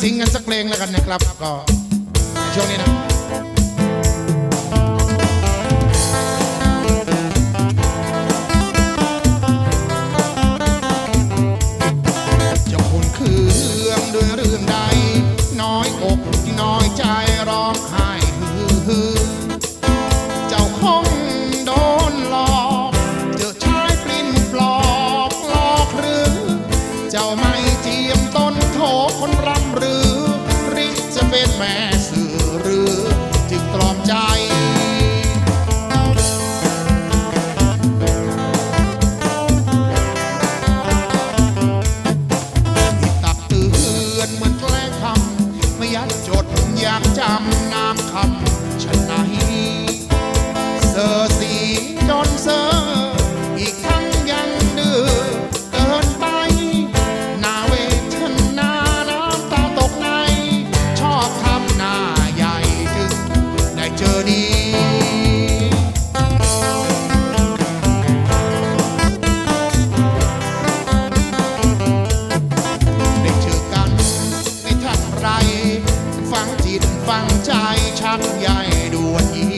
สิงกันสักเพลงแล้วกันนะครับก็ช่วงนี้นะจะคุณคือเรื่องด้วยเรื่องใด man. ฟังใจชักใหญ่ด่วนยี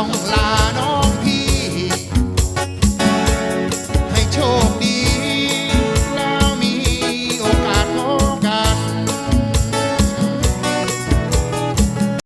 son